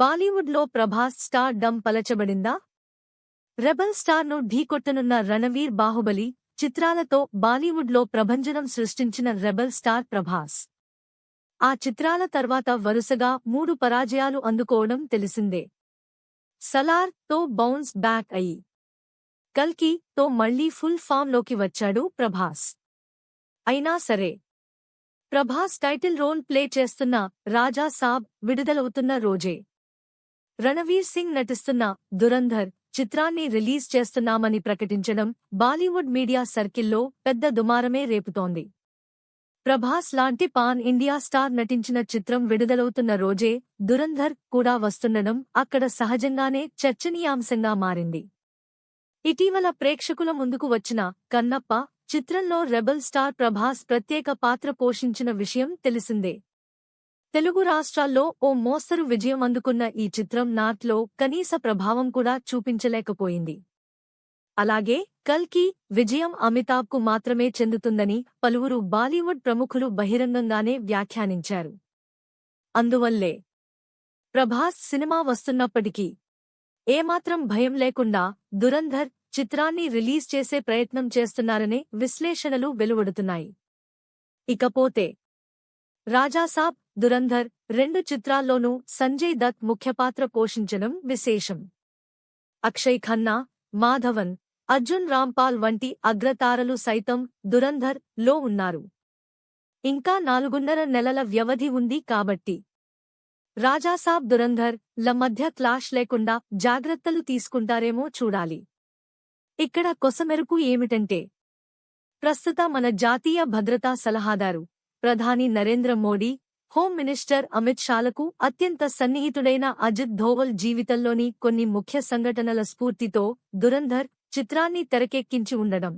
బాలీవుడ్లో Prabhas stardom పలచబడిందా? Rebel స్టార్ను ఢీకొట్టనున్న రణవీర్ బాహుబలి చిత్రాలతో బాలీవుడ్లో ప్రభంజనం సృష్టించిన రెబల్ స్టార్ ప్రభాస్. ఆ చిత్రాల తర్వాత వరుసగా మూడు పరాజయాలు అందుకోవడం తెలిసిందే. సలార్తో బౌన్స్ బ్యాక్ అయి కల్కి తో మళ్ళీ ఫుల్ ఫామ్లోకి వచ్చాడు ప్రభాస్. అయినా సరే ప్రభాస్ టైటిల్ రోల్ ప్లే చేస్తున్న రాజా సాబ్ విడుదలవుతున్న రోజే. రణవీర్ సింగ్ నటిస్తున్న దురంధర్ చిత్రాన్ని రిలీజ్ చేస్తున్నామని ప్రకటించడం బాలీవుడ్ మీడియా సర్కిల్లో పెద్ద దుమారమే రేపుతోంది. ప్రభాస్ లాంటి పాన్ ఇండియా స్టార్ నటించిన చిత్రం విడుదలవుతున్న రోజే దురంధర్ కూడా వస్తుండడం అక్కడ సహజంగానే చర్చనీయాంశంగా మారింది. ఇటీవల ప్రేక్షకుల ముందుకు వచ్చిన కన్నప్ప చిత్రంలో రెబల్ స్టార్ ప్రభాస్ ప్రత్యేక పాత్ర పోషించిన విషయం తెలిసిందే. తెలుగు రాష్ట్రాల్లో ఓ మోస్తరు విజయం అందుకున్న ఈ చిత్రం నాట్లో కనీస ప్రభావం కూడా చూపించలేకపోయింది. అలాగే కల్కి విజయం అమితాబ్కు మాత్రమే చెందుతుందని పలువురు బాలీవుడ్ ప్రముఖులు బహిరంగంగానే వ్యాఖ్యానించారు. అందువల్లే ప్రభాస్ సినిమా వస్తున్నప్పటికీ ఏమాత్రం భయం లేకుండా దురంధర్ చిత్రాన్ని రిలీజ్ చేసే ప్రయత్నం చేస్తున్నారనే విశ్లేషణలు వెలువడుతున్నాయి. ఇకపోతే రాజాసాబ్ దురంధర్ రెండు చిత్రాల్లోనూ సంజయ్ దత్ ముఖ్యపాత్ర పోషించడం విశేషం. అక్షయ్ ఖన్నా మాధవన్ అర్జున్ రాంపాల్ వంటి అగ్రతారలు సైతం దురంధర్లో ఉన్నారు. ఇంకా నాలుగున్నర నెలల వ్యవధి ఉంది కాబట్టి. రాజాసాబ్ దురంధర్ ల మధ్య క్లాష్ లేకుండా జాగ్రత్తలు తీసుకుంటారేమో చూడాలి. ఇక్కడ కొసమెరుపు ఏమిటంటే ప్రస్తుత మన జాతీయ భద్రతా సలహాదారు ప్రధాని నరేంద్ర మోడీ హోమ్ మినిస్టర్ అమిత్ షాలకు అత్యంత సన్నిహితుడైన అజిత్ ధోవల్ జీవితంలోని కొన్ని ముఖ్య సంఘటనల స్ఫూర్తితో దురంధర్ చిత్రాన్ని తెరకెక్కించి ఉండడం.